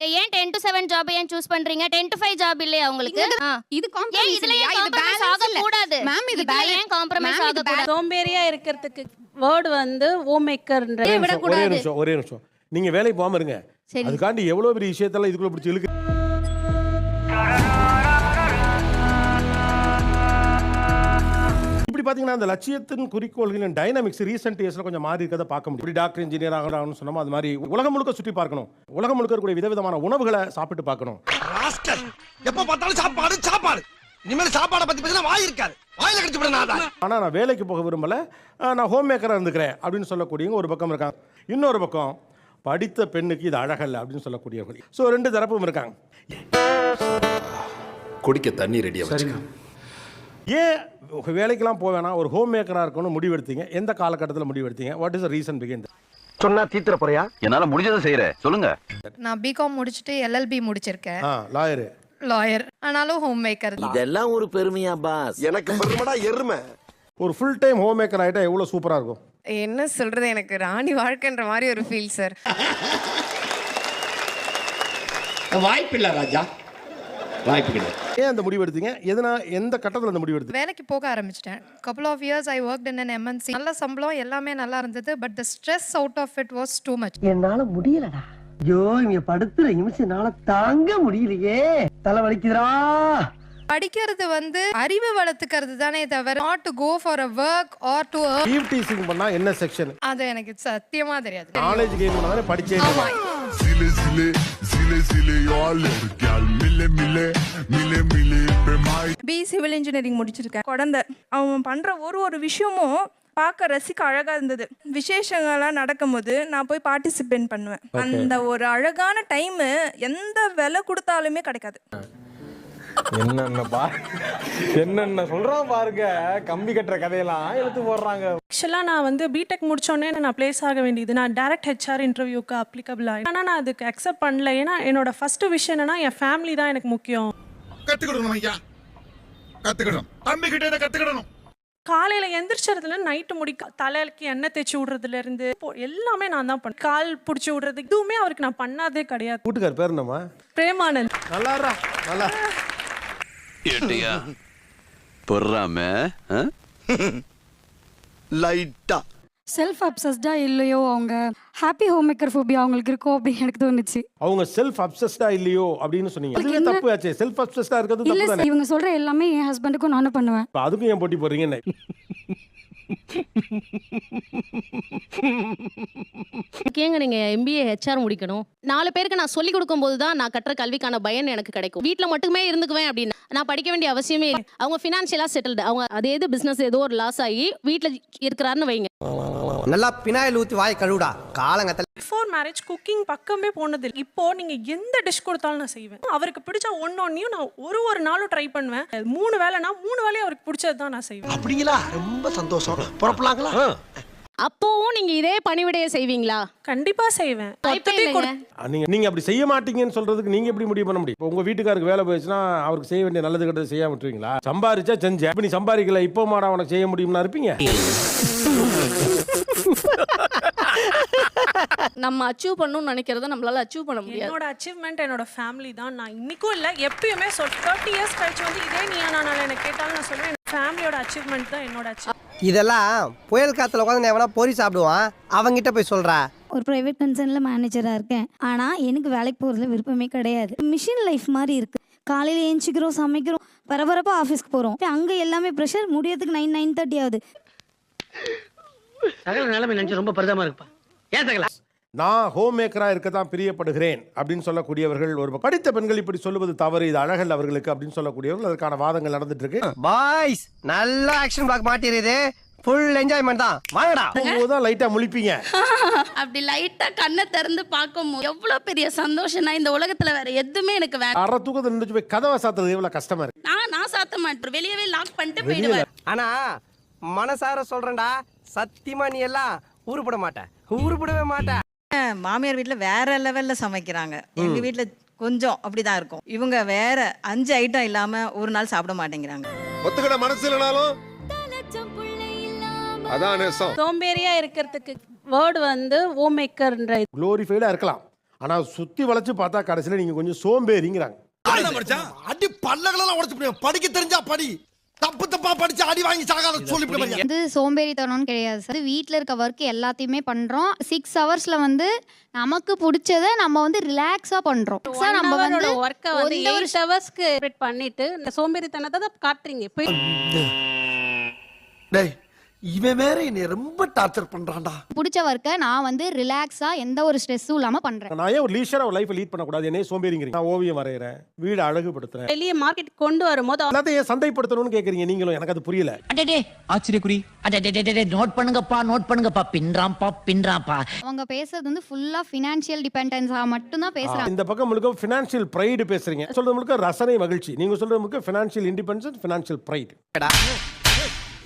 ஏன் ten to seven job ஏன் choose பண்றீங்க? டென் டு ஃபைவ் ஜாப் இல்லையா உங்களுக்கு. இது ஏன் காம்ப்ரமைஸ் இதுல ஏன் ஆக கூடாது? மேம் இது ஏன் காம்ப்ரமைஸ் ஆக கூடாது? சோம்பேறியா இருக்கிறதுக்கு வேர்டு வந்து ஓமேக்கர்ன்ற ஏன் ஒரே விடக்கூடாது நிமிஷம் ஒரே நிமிஷம். நீங்க வேலைக்கு போகாம இருங்க. சரி. அதுக்காண்டி எவ்வளவு பெரிய விஷயத்தெல்லாம் இதுக்குள்ள பிடிச்சி இழுக்கு இப்படி பாத்தீங்கன்னா அந்த லட்சியத்தின் குறிக்கோள்களின் டைனமிக்ஸ் ரீசெண்ட் இயர்ஸ்ல கொஞ்சம் மாறி இருக்கதை பார்க்க முடியும். இப்படி டாக்டர் இன்ஜினியர் ஆகணும்னு சொன்னோமோ அது மாதிரி உலகம் முழுக்க சுற்றி பார்க்கணும். உலகம் முழுக்க இருக்கக்கூடிய விதவிதமான உணவுகளை சாப்பிட்டு பார்க்கணும். எப்ப பார்த்தாலும் சாப்பாடு சாப்பாடு. இனிமேல் சாப்பாடை பத்தி பேசினா வாய் இருக்காது. வாயில கடிச்சு விட நான் வேலைக்கு போக விரும்பல. நான் ஹோம் மேக்கரா இருந்துக்கிறேன் அப்படின்னு சொல்லக்கூடியவங்க ஒரு பக்கம் இருக்காங்க. இன்னொரு பக்கம் படித்த பெண்ணுக்கு இது அழகல்ல அப்படின்னு சொல்லக்கூடியவங்க ஸோ ரெண்டு தரப்பும் இருக்காங்க. குடிக்க தண்ணி ரெடியா வச்சுக்க. ஏன் வேலைக்கெல்லாம் வேணாம் ஒரு ஹோம் மேக்கராக இருக்கணும்னு முடிவெடுத்தீங்க? எந்த காலகட்டத்தில் முடிவெடுத்தீங்க? வாட் இஸ் ரீசன் பிகின் சொன்னா தீத்துற போறியா? என்னால முடிஞ்சதை செய்யறேன் சொல்லுங்க. நான் பிகாம் முடிச்சுட்டு எல்எல்பி முடிச்சிருக்கேன். லாயரு லாயர் ஆனாலும் ஹோம் மேக்கர் இதெல்லாம் ஒரு பெருமையா பாஸ் எனக்கு பெருமடா எருமை. ஒரு ஃபுல் டைம் ஹோம் மேக்கர் ஆகிட்டா எவ்வளோ சூப்பராக இருக்கும்? என்ன சொல்றது எனக்கு ராணி வாழ்க்கைன்ற மாதிரி ஒரு ஃபீல் சார் வாய்ப்பில்லை ராஜா. வாய்ப்பு கிடையாது. ஏன் அந்த முடிவெடுத்தீங்க? எதனா எந்த கட்டத்தில் அந்த முடிவெடுத்தீங்க? வேலைக்கு போக ஆரம்பிச்சிட்டேன். Couple of years I work in an MNC நல்ல சம்பளம் எல்லாமே நல்லா இருந்தது but the stress out of it was too much என்னால முடியலடா. ஐயோ இங்க படுத்துற நிமிஷம் என்னால தாங்க முடியலையே. தலை வலிக்குதுடா. படிக்கிறது வந்து அறிவு வளர்த்துக்கிறது தானே தவிர not to go for a work or to eve teasing பண்ணால் என்ன செக்ஷன் அது எனக்கு சத்தியமா தெரியாது. நாலேஜ் கெயின் பண்ணாலே படிச்சே zile zile, eu alerg Gal, mile mile, mile mile pe mai B civil engineering முடிச்சிருக்கேன். குழந்தை. அவன் பண்ற ஒரு ஒரு விஷயமும் பார்க்க ரசிக்க அழகா இருந்தது. விசேஷங்கள்லாம் நடக்கும்போது நான் போய் பார்ட்டிசிபேட் பண்ணுவேன். அந்த ஒரு அழகான டைம் எந்த விலை கொடுத்தாலுமே கிடைக்காது. என்னென்ன பா என்னென்ன சொல்றான் பாருங்க. கம்பி கட்டுற கதையெல்லாம் எடுத்து போடுறாங்க. ஆக்சுவலாக நான் வந்து பிடெக் முடிச்சோடனே நான் ப்ளேஸ் ஆக வேண்டியது. நான் டேரக்ட் ஹெச்ஆர் இன்டர்வியூக்கு அப்ளிகபிள் ஆகி ஆனால் நான் அதுக்கு அக்செப்ட் பண்ணல. ஏன்னா என்னோட ஃபர்ஸ்ட் விஷயம் என்னன்னா என் ஃபேமிலி தான் எனக்கு முக்கியம். கத்துக்கிடணும் ஐயா. கத்துக்கிடணும். தம்பி கிட்ட இதை கத்துக்கிடணும். காலையில் எந்திரிச்சதுல நைட்டு முடிக்க தலைக்கு எண்ணெய் தேய்ச்சி விடுறதுல இருந்து எல்லாமே நான் தான் பண்ணேன். கால் பிடிச்சி விடுறது இதுவுமே அவருக்கு நான் பண்ணாதே கிடையாது. வீட்டுக்கார் பேர் என்னம்மா? பிரேமானந்த். நல்லாரா நல்லா. ஏட்டியா பொறாம லைட்டா. செல்ஃப் அப்சஸ்டா இல்லையோ அவங்க? ஹாப்பி ஹோம் மேக்கர் ஃபோபியா அவங்களுக்கு இருக்கோ அப்படின்னு எனக்கு தோணுச்சு. அவங்க செல்ஃப் அப்சஸ்டா இல்லையோ அப்படின்னு சொன்னீங்க. என்ன- தப்பு ஆச்சே செல்ஃப் அப்சஸ்டா இருக்கிறது தப்பு தானே இவங்க சொல்ற எல்லாமே என் ஹஸ்பண்டுக்கும் நானும் பண்ணுவேன். அதுக்கும் ஏன் போட்டி போடுறீங்க கேங்க நீங்க எம்பிஏ ஹெச்ஆர் முடிக்கணும். நாலு பேருக்கு நான் சொல்லி கொடுக்கும்போது தான் நான் கட்டுற கல்விக்கான பயன் எனக்கு கிடைக்கும். வீட்டில் மட்டுமே இருந்துக்குவேன் அப்படின்னு நான் படிக்க வேண்டிய அவசியமே இல்லை. அவங்க ஃபினான்ஷியலாக செட்டில்டு அவங்க அதே இது பிசினஸ் ஏதோ ஒரு லாஸ் ஆகி வீட்டில் இருக்கிறாருன்னு வைங்க. நல்லா பினாயில் ஊத்தி வாய் கழுவுடா. காலங்கத்தில் பிஃபோர் மேரேஜ் குக்கிங் பக்கமே போனது இல்லை. இப்போ நீங்க எந்த டிஷ் கொடுத்தாலும் நான் செய்வேன். அவருக்கு பிடிச்ச ஒன்னொன்னையும் நான் ஒரு ஒரு நாளும் ட்ரை பண்ணுவேன். மூணு வேலைனா மூணு வேலையும் அவருக்கு பிடிச்சது தான் நான் செய்வேன். அப்படிங்களா? ரொம்ப சந்தோஷம். புறப்படலாங்களா? அப்போவும் நீங்க இதே பணிவிடையை செய்வீங்களா? கண்டிப்பா செய்வேன். நீங்க நீங்க அப்படி செய்ய மாட்டீங்கன்னு சொல்றதுக்கு நீங்க எப்படி முடிவு பண்ண முடியும்? உங்க வீட்டுக்காருக்கு வேலை போயிடுச்சுன்னா அவருக்கு செய்ய வேண்டிய நல்லது கெட்டது செய்யாம விட்டுருவீங்களா? சம்பாரிச்சா செஞ்சேன். இப்ப நீ சம்பாதிக்கல இப்போ மாடா உனக்கு செய்ய முடியும்னா இருப்பீங்க. நம்ம அச்சீவ் பண்ணணும்னு நினைக்கிறத நம்மளால அச்சீவ் பண்ண முடியாது. என்னோட அச்சீவ்மெண்ட் என்னோட ஃபேமிலி தான். நான் இன்னைக்கும் இல்லை எப்பயுமே சொல் தேர்ட்டி இயர்ஸ் கழிச்சு வந்து இதே நீ நானால எனக்கு கேட்டாலும் நான் சொல்லுவேன் ஃபேமிலியோட அச்சீவ்மெண்ட் தான் என்னோட அச்சீவ் இதெல்லாம் புயல் காத்துல உட்காந்து எவனா பொறி சாப்பிடுவான் அவங்கிட்ட போய் சொல்றா. ஒரு ப்ரைவேட் கன்சர்னில் மேனேஜராக இருக்கேன். ஆனால் எனக்கு வேலைக்கு போகிறதுல விருப்பமே கிடையாது. மிஷின் லைஃப் மாதிரி இருக்கு. காலையில் ஏஞ்சிக்கிறோம் சமைக்கிறோம் பரபரப்பாக ஆஃபீஸ்க்கு போகிறோம் அங்கே எல்லாமே ப்ரெஷர் முடியறதுக்கு நைன் நைன் தேர்ட்டி ஆகுது. சகல நிலைமை நினைச்சு ரொம்ப பரிதமா இருப்பா ஏன் சகல? நான் ஹோம் மேக்கரா இருக்க தான் பிரியப்படுகிறேன் அப்படின்னு சொல்லக்கூடியவர்கள் ஒரு. படித்த பெண்கள் இப்படி சொல்லுவது தவறு. இது அழகல் அவர்களுக்கு அப்படின்னு சொல்லக்கூடியவர்கள் அதற்கான வாதங்கள் நடந்துட்டு இருக்கு. பாய்ஸ் நல்ல ஆக்ஷன் பிளாக் மாட்டிருது ஃபுல் என்ஜாய்மெண்ட் தான். வாங்கடா. தான் லைட்டா முழிப்பீங்க. அப்படி லைட்டா கண்ணை திறந்து பார்க்கும்போது எவ்வளவு பெரிய சந்தோஷம்னா இந்த உலகத்துல வேற எதுவுமே எனக்கு வேற அரை தூக்கத்தில் நின்று போய் கதவை சாத்துறது எவ்வளவு கஷ்டமா இருக்கு. நான் நான் சாத்த மாட்டேன். வெளியவே லாக் பண்ணிட்டு போயிடுவேன். ஆனா மனசார சொல்றேன்டா சத்தியமா நீ எல்லாம் உருப்பட மாட்ட. உருப்படவே மாட்ட. மாமியார் வீட்டில் வேற லெவல்ல சமைக்கிறாங்க. எங்க வீட்டில் கொஞ்சம் அப்படிதான் இருக்கும். இவங்க வேற அஞ்சு ஐட்டம் இல்லாம ஒரு நாள் சாப்பிட மாட்டேங்கிறாங்க. ஒத்துக்கிட மனசு இல்லைனாலும் அதான் சோம்பேறியா இருக்கிறதுக்கு வேர்டு வந்து ஓமேக்கர்ன்ற குளோரிஃபைடா இருக்கலாம். ஆனா சுத்தி வளைச்சு பார்த்தா கடைசியில நீங்க கொஞ்சம் சோம்பேறிங்கிறாங்க. அடி பல்லகளெல்லாம் உடைச்சு. படிக்க தெரிஞ்சா படி. தப்பு தப்பா படிச்சு அடி வாங்கி சாகாத சொல்லிவிட்டு வந்து சோம்பேறித்தனம்னு கிடையாது சார். வீட்டில் இருக்க ஒர்க் எல்லாத்தையுமே பண்ணுறோம் சிக்ஸ் ஹவர்ஸில் வந்து நமக்கு பிடிச்சத நம்ம வந்து ரிலாக்ஸாக பண்ணுறோம் சார் நம்ம வந்து ஒர்க்கை வந்து eight ஹவர்ஸ்க்கு பண்ணிட்டு இந்த சோம்பேறித்தனத்தை தான் காட்டுறீங்க. போய் டேய் இவன் வேற என்னை ரொம்ப டார்ச்சர் பண்றான்டா. பிடிச்ச ஒர்க்கை நான் வந்து ரிலாக்ஸாக எந்த ஒரு ஸ்ட்ரெஸ்ஸும் இல்லாமல் பண்ணுறேன் நான் ஏன் ஒரு லீஷரா ஒரு லைஃப் லீட் பண்ணக்கூடாது? என்னைய சோம்பேறிங்கிறீங்க. நான் ஓவியம் வரைகிறேன் வீடு அழகுபடுத்துறேன். வெளியே மார்க்கெட் கொண்டு வரும்போது எல்லாத்தையும் ஏன் சந்தைப்படுத்தணும்னு கேக்குறீங்க நீங்களும்? எனக்கு அது புரியல. அடடே ஆச்சரியக்குறி. அடடே நோட் பண்ணுங்கப்பா நோட் பண்ணுங்கப்பா. பின்றாம்பா பின்றாம்பா அவங்க பேசுறது வந்து ஃபுல்லாக ஃபினான்ஷியல் டிபெண்டன்ஸாக மட்டும்தான் பேசுகிறாங்க இந்த பக்கம் முழுக்க ஃபினான்ஷியல் ப்ரைடு பேசுறீங்க. சொல்றது முழுக்க ரசனை மகிழ்ச்சி. நீங்க சொல்றது முழுக்க ஃபினான்ஷியல் இண்டிபெண்டன்ஸ் ஃபினான்ஷியல் ப்ரைடு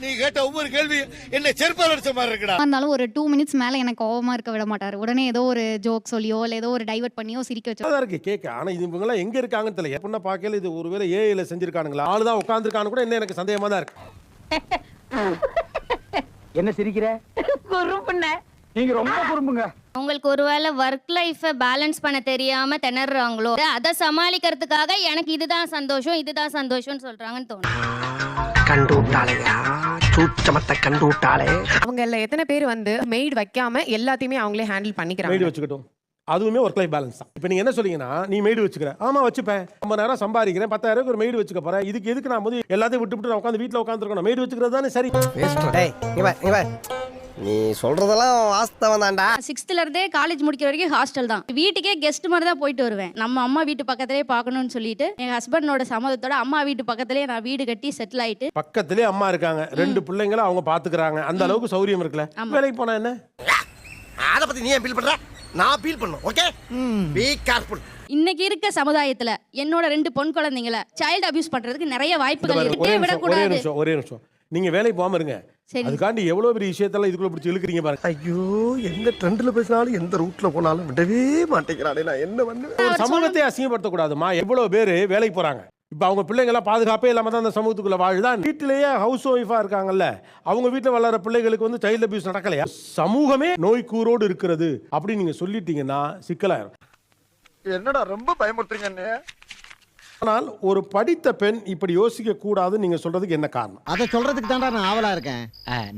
நீ கேட்ட ஒவ்வொரு கேள்வி என்ன செருப்பால் அடிச்ச மாதிரி இருக்குடா. இருந்தாலும் ஒரு டூ மினிட்ஸ் மேலே எனக்கு கோவமாக இருக்க விட மாட்டார். உடனே ஏதோ ஒரு ஜோக் சொல்லியோ இல்லை ஏதோ ஒரு டைவர்ட் பண்ணியோ சிரிக்க வச்சோ இருக்கு கேட்க ஆனா இது இவங்கெல்லாம் எங்க இருக்காங்கன்னு தெரியல. எப்படின்னா பார்க்கல இது ஒருவேளை ஏஐல செஞ்சிருக்கானுங்களா? ஆளு தான் உட்காந்துருக்கானு கூட என்ன எனக்கு சந்தேகமா தான் இருக்கு. என்ன சிரிக்கிற? நீங்க ரொம்ப குறும்புங்க. உங்களுக்கு ஒருவேளை ஒர்க் லைஃப்பை பேலன்ஸ் பண்ண தெரியாம திணறாங்களோ அதை சமாளிக்கிறதுக்காக எனக்கு இதுதான் சந்தோஷம் இதுதான் சந்தோஷம்னு சொல்றாங்கன்னு தோணும். கண்டு சூச்சமத்தை கண்டு விட்டாளே அவங்க எல்லாம் எத்தனை பேர் வந்து மெய்டு வைக்காம எல்லாத்தையுமே அவங்களே ஹேண்டில் பண்ணிக்கிறாங்க? மெய்டு வச்சுக்கட்டும். அதுவுமே ஒர்க் லைஃப் பேலன்ஸ் தான். இப்போ நீங்க என்ன சொல்றீங்கன்னா நீ மெய்டு வச்சுக்கிற. ஆமா வச்சுப்பேன். ஐம்பது நேரம் சம்பாதிக்கிறேன். பத்தாயிரம் ஒரு மெய்டு வச்சுக்க போறேன். இதுக்கு எதுக்கு நான் வந்து எல்லாத்தையும் விட்டு விட்டு நான் உட்காந்து வீட்டில் உட்காந்துருக்கணும். மெய்டு வச்சுக்கிறது தானே சரி. நீ சொல்றதெல்லாம் வாஸ்தவம் தான்டா. சிக்ஸ்த்ல இருந்தே காலேஜ் முடிக்கிற வரைக்கும் ஹாஸ்டல் தான். வீட்டுக்கே கெஸ்ட் மாதிரி தான் போயிட்டு வருவேன். நம்ம அம்மா வீட்டு பக்கத்திலே பார்க்கணும்னு சொல்லிட்டு எங்க ஹஸ்பண்டோட சம்மதத்தோட அம்மா வீட்டு பக்கத்திலே நான் வீடு கட்டி செட்டில் ஆயிட்டு. பக்கத்திலே அம்மா இருக்காங்க. ரெண்டு பிள்ளைங்களை அவங்க பாத்துக்கிறாங்க. அந்த அளவுக்கு சௌரியம் இருக்குல்ல. வேலைக்கு போனா என்ன? அத பத்தி நீ ஏன் ஃபீல் பண்ற? நான் ஃபீல் பண்ணும் ஓகே பி கேர்ஃபுல் இன்னைக்கு இருக்க சமுதாயத்துல என்னோட ரெண்டு பொன் குழந்தைங்கள சைல்டு அபியூஸ் பண்றதுக்கு நிறைய வாய்ப்புகள் இருக்கே. ஒரே நிமிஷம் ஒரே விடக்கூடாது நிமிஷம் ஒரே நிமிஷம். நீங்க வேலைக்கு போகாம இருங்க. அதுக்காண்டி எவ்வளவு பெரிய விஷயத்தெல்லாம் இதுக்குள்ள பிடிச்சி இழுக்கிறீங்க பாருங்க. ஐயோ எந்த ட்ரெண்ட்ல பேசினாலும் எந்த ரூட்ல போனாலும் விடவே மாட்டேங்கிறானே நான் என்ன பண்ணுவேன்? சமூகத்தை அசிங்கப்படுத்தக்கூடாதுமா எவ்வளவு பேர் வேலைக்கு போறாங்க. இப்போ அவங்க பிள்ளைங்க எல்லாம் பாதுகாப்பே இல்லாம தான் அந்த சமூகத்துக்குள்ள வாழுதான் வீட்டிலேயே ஹவுஸ் ஒய்ஃபா இருக்காங்கல்ல. அவங்க வீட்டில் வளர பிள்ளைகளுக்கு வந்து சைல்டு அபியூஸ் நடக்கலையா? சமூகமே நோய்க்கூரோடு இருக்கிறது அப்படின்னு நீங்க சொல்லிட்டீங்கன்னா சிக்கலாயிரும். என்னடா ரொம்ப பயமுறுத்துறீங்க ஆனால் ஒரு படித்த பெண் இப்படி யோசிக்க கூடாதுன்னு நீங்க சொல்றதுக்கு என்ன காரணம்? அத சொல்றதுக்கு தான்டா நான் ஆவலா இருக்கேன்.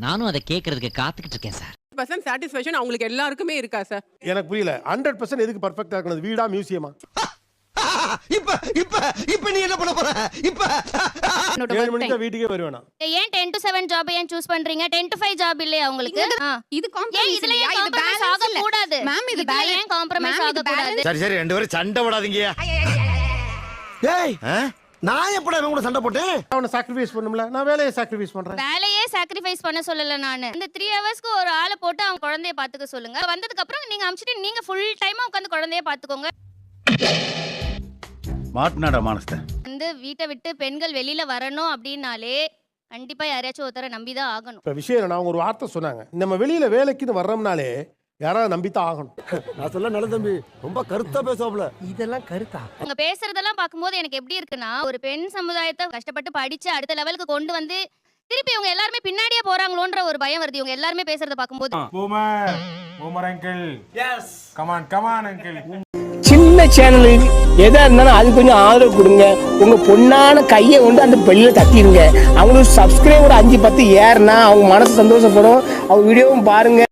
நானும் அதை கேட்கறதுக்கு காத்துக்கிட்டு இருக்கேன் சார். பர்சன்ட் சாட்டிஸ்ஃபேக்ஷன் அவங்களுக்கு எல்லாருக்குமே இருக்கா சார்? எனக்கு புரியல. ஹண்ட்ரட் பர்சன்ட் எதுக்கு பர்ஃபெக்டா இருக்கணும் வீடா மியூசியமா இப்ப இப்ப இப்ப நீ என்ன பண்ண போற? இப்ப ஏழு மணிக்கு வீட்டுக்கே வருவேனா? ஏன் டென் டு செவன் ஜாப் ஏன் சூஸ் பண்றீங்க? டென் டு ஃபைவ் ஜாப் இல்லையா உங்களுக்கு. இது காம்ப்ரமைஸ் இதுல ஏன் காம்ப்ரமைஸ் பேலன்ஸ் இல்ல. ஆகக்கூடாது? மேம் இது ஏன் காம்ப்ரமைஸ் இது ஆகக்கூடாது? சரி சரி ரெண்டு பேரும் சண்டை போடாதீங்க டேய் நான் எப்படா இவன் கூட சண்டை போட்டேன்? அவனை சாக்ரிஃபைஸ் பண்ணும்ல. நான் வேலையை சாக்ரிஃபைஸ் பண்றேன். வேலையே சாக்ரிஃபைஸ் பண்ண சொல்லல நானு. இந்த த்ரீ ஹவர்ஸ்க்கு ஒரு ஆளை போட்டு அவங்க குழந்தைய பாத்துக்க சொல்லுங்க. வந்ததுக்கு அப்புறம் நீங்க அமிச்சிட்டு நீங்க ஃபுல் டைமா உட்காந்து குழந்தைய பாத்துக்கோங்க மாட்டினாடா மானஸ்த வந்து வீட்டை விட்டு பெண்கள் வெளியில வரணும் அப்படின்னாலே கண்டிப்பா யாரையாச்சும் ஒருத்தரை நம்பிதான் ஆகணும். இப்போ விஷயம் நான் ஒரு வார்த்தை சொன்னாங்க. நம்ம வெளியில வேலைக்குன்னு வர்றோம்னாலே யாராவது நம்பித்தான் ஆகணும். நான் சொல்ல நல்ல தம்பி ரொம்ப கருத்தா பேசுவாப்ல இதெல்லாம் கருத்தா? அவங்க பேசுறதெல்லாம் பார்க்கும்போது எனக்கு எப்படி இருக்குன்னா ஒரு பெண் சமுதாயத்தை கஷ்டப்பட்டு படிச்சு அடுத்த லெவலுக்கு கொண்டு வந்து திருப்பி இவங்க எல்லாருமே பின்னாடியே போறாங்களோன்ற ஒரு பயம் வருது. இவங்க எல்லாருமே பேசுறத பார்க்கும்போது. Boomer boomer uncle yes come on come on uncle சின்ன சேனலுக்கு எதா இருந்தாலும் அது கொஞ்சம் ஆதரவு கொடுங்க. உங்க பொண்ணான கையை கொண்டு அந்த பெல்லில தட்டிடுங்க அவங்களுக்கு சப்ஸ்கிரைபர் அஞ்சு பத்து ஏறுனா அவங்க மனசு சந்தோஷப்படும். அவங்க வீடியோவும் பாருங்க.